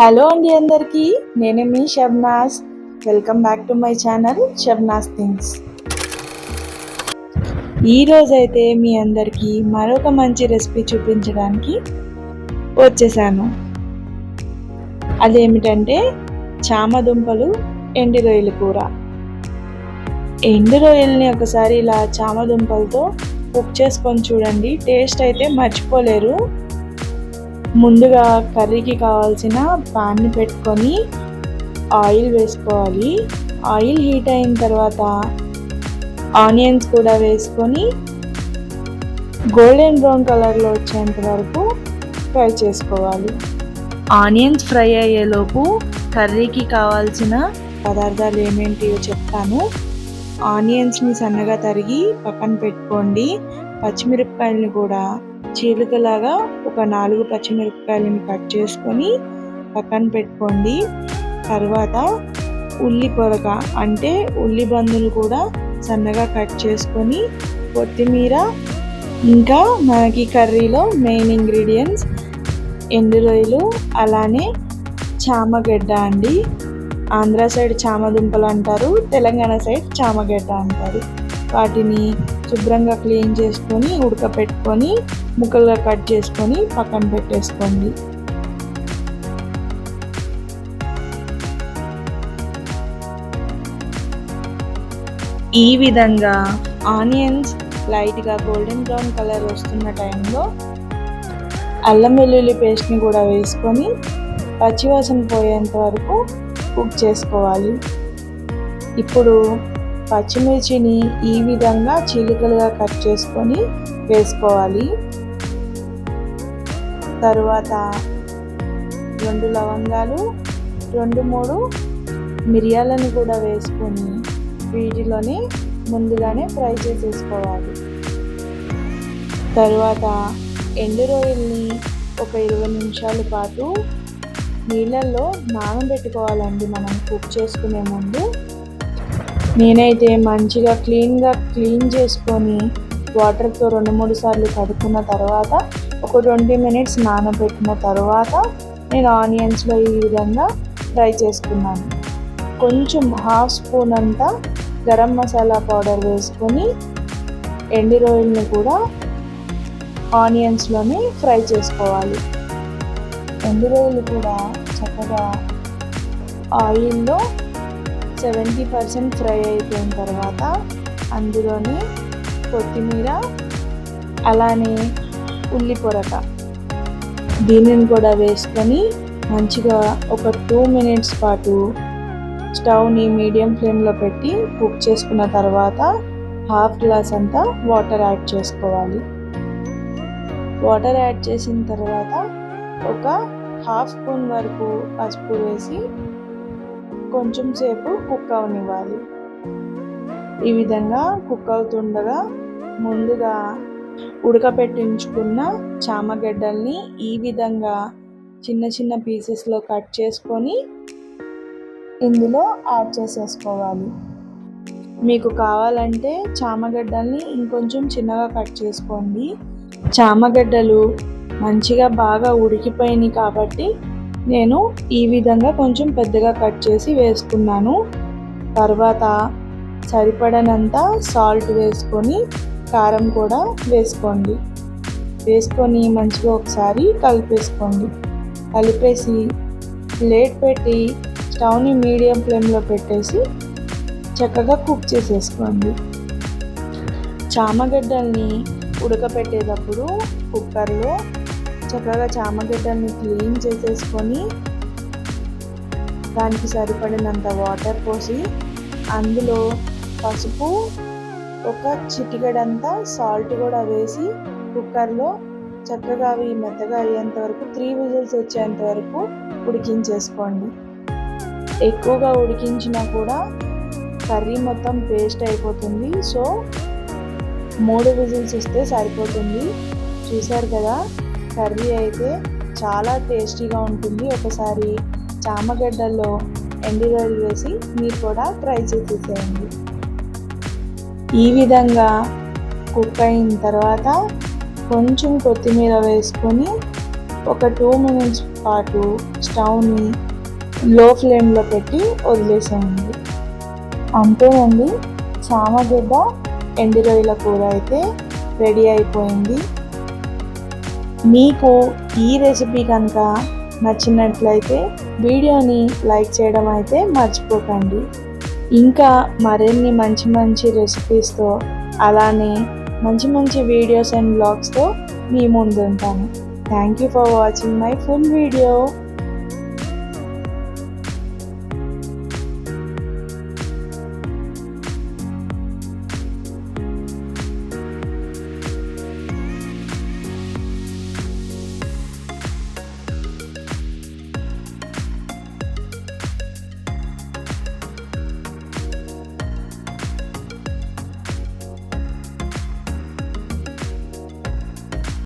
Hello అండి అందరికీ నేను మీ Shabnas. Welcome back to my channel Shabnas things ఈరోజైతే మీ అందరికీ మరొక మంచి రెసిపీ చూపించడానికి వచ్చేసాను. అదేమిటంటే చామదుంపలు ఎండు రొయ్యల కూర. ఎండు రొయ్యల్ని ఒకసారి ఇలా చామదుంపలతో కుక్ చేసుకొని చూడండి టేస్ట్ అయితే మర్చిపోలేరు. ముందుగా కర్రీకి కావాల్సిన పాన్ని పెట్టుకొని ఆయిల్ వేసుకోవాలి. ఆయిల్ హీట్ అయిన తర్వాత ఆనియన్స్ కూడా వేసుకొని గోల్డెన్ బ్రౌన్ కలర్లో వచ్చేంత వరకు ఫ్రై చేసుకోవాలి. ఆనియన్స్ ఫ్రై అయ్యేలోపు కర్రీకి కావాల్సిన పదార్థాలు ఏమేంటియో చెప్తాను. ఆనియన్స్ని సన్నగా తరిగి పక్కన పెట్టుకోండి. పచ్చిమిరపకాయలను కూడా చీలికలాగా ఒక నాలుగు పచ్చిమిరపకాయలను కట్ చేసుకొని పక్కన పెట్టుకోండి. తర్వాత ఉల్లి పొరక అంటే ఉల్లి బందులు కూడా సన్నగా కట్ చేసుకొని కొత్తిమీర ఇంకా మనకి కర్రీలో మెయిన్ ఇంగ్రీడియంట్స్ ఎండు రొయ్యలు అలానే చామగడ్డ అండి. ఆంధ్ర సైడ్ చామదుంపలు అంటారు తెలంగాణ సైడ్ చామగడ్డ అంటారు. వాటిని శుభ్రంగా క్లీన్ చేసుకొని ఉడకపెట్టుకొని ముక్కలుగా కట్ చేసుకొని పక్కన పెట్టేసుకోండి. ఈ విధంగా ఆనియన్స్ లైట్గా గోల్డెన్ బ్రౌన్ కలర్ వస్తున్న టైంలో అల్లం వెల్లుల్లి పేస్ట్ని కూడా వేసుకొని పచ్చివాసన పోయేంత వరకు కుక్ చేసుకోవాలి. ఇప్పుడు పచ్చిమిర్చిని ఈ విధంగా చీలికలుగా కట్ చేసుకొని వేసుకోవాలి. తరువాత రెండు లవంగాలు రెండు మూడు మిరియాలను కూడా వేసుకొని వీటిలోనే ముందుగానే ఫ్రై చేసేసుకోవాలి. తరువాత ఎండు రొయ్యల్ని ఒక ఇరవై నిమిషాల పాటు నీళ్ళల్లో నానబెట్టుకోవాలండి మనం కుక్ చేసుకునే ముందు. నేనైతే మంచిగా క్లీన్గా క్లీన్ చేసుకొని వాటర్తో రెండు మూడు సార్లు కడుక్కున్న తర్వాత ఒక ట్వంటీ మినిట్స్ నానబెట్టిన తర్వాత నేను ఆనియన్స్లో ఈ విధంగా ఫ్రై చేసుకున్నాను. కొంచెం హాఫ్ స్పూన్ అంతా గరం మసాలా పౌడర్ వేసుకొని ఎండి రోయిల్ని కూడా ఆనియన్స్లోనే ఫ్రై చేసుకోవాలి. ఎండు రోయిల్ కూడా చక్కగా ఆయిల్లో సెవెంటీ పర్సెంట్ ఫ్రై అయిపోయిన తర్వాత అందులోని కొత్తిమీర అలానే ఉల్లి పొరక దీనిని కూడా వేసుకొని మంచిగా ఒక టూ మినిట్స్ పాటు స్టవ్ని మీడియం ఫ్లేమ్లో పెట్టి కుక్ చేసుకున్న తర్వాత హాఫ్ గ్లాస్ అంతా వాటర్ యాడ్ చేసుకోవాలి. వాటర్ యాడ్ చేసిన తర్వాత ఒక హాఫ్ స్పూన్ వరకు పసుపు వేసి కొంచెం సేపు కుక్ అవనివ్వాలి. ఈ విధంగా కుక్ అవుతుండగా ముందుగా ఉడకపెట్టించుకున్న చామగడ్డల్ని ఈ విధంగా చిన్న చిన్న పీసెస్లో కట్ చేసుకొని ఇందులో యాడ్ చేసేసుకోవాలి. మీకు కావాలంటే చామగడ్డల్ని ఇంకొంచెం చిన్నగా కట్ చేసుకోండి. చామగడ్డలు మంచిగా బాగా ఉడికిపోయినాయి కాబట్టి నేను ఈ విధంగా కొంచెం పెద్దగా కట్ చేసి వేసుకున్నాను. తర్వాత సరిపడనంత సాల్ట్ వేసుకొని కారం కూడా వేసుకోండి. వేసుకొని మంచిగా ఒకసారి కలిపేసుకోండి. కలిపేసి ప్లేట్ పెట్టి స్టవ్ని మీడియం ఫ్లేమ్లో పెట్టేసి చక్కగా కుక్ చేసేసుకోండి. చామగడ్డల్ని ఉడకపెట్టేటప్పుడు కుక్కర్లో చక్కగా చామగడ్డని క్లీన్ చేసేసుకొని దానికి సరిపడినంత వాటర్ పోసి అందులో పసుపు ఒక చిటికెడంతా సాల్ట్ కూడా వేసి కుక్కర్లో చక్కగా అవి మెత్తగా అయ్యేంత వరకు త్రీ విజిల్స్ వచ్చేంత వరకు ఉడికించేసుకోండి. ఎక్కువగా ఉడికించినా కూడా కర్రీ మొత్తం పేస్ట్ అయిపోతుంది. సో మూడు విజిల్స్ వస్తే సరిపోతుంది. చూసారు కదా? కర్రీ అయితే చాలా టేస్టీగా ఉంటుంది. ఒకసారి చామగడ్డల్లో ఎండిరొయ్యలు వేసి మీరు కూడా ట్రై చేసేసేయండి. ఈ విధంగా కుక్ అయిన తర్వాత కొంచెం కొత్తిమీర వేసుకొని ఒక టూ మినిట్స్ పాటు స్టవ్ని లో ఫ్లేమ్లో పెట్టి వదిలేసేయండి. అంతేనండి చామగడ్డ ఎండిరొయ్యల కూర అయితే రెడీ అయిపోయింది. మీకు ఈ రెసిపీ కనుక నచ్చినట్లయితే వీడియోని లైక్ చేయడం అయితే మర్చిపోకండి. ఇంకా మరిన్ని మంచి మంచి రెసిపీస్తో అలానే మంచి మంచి వీడియోస్ అండ్ బ్లాగ్స్తో మీ ముందు ఉంటాను thank you for watching my full video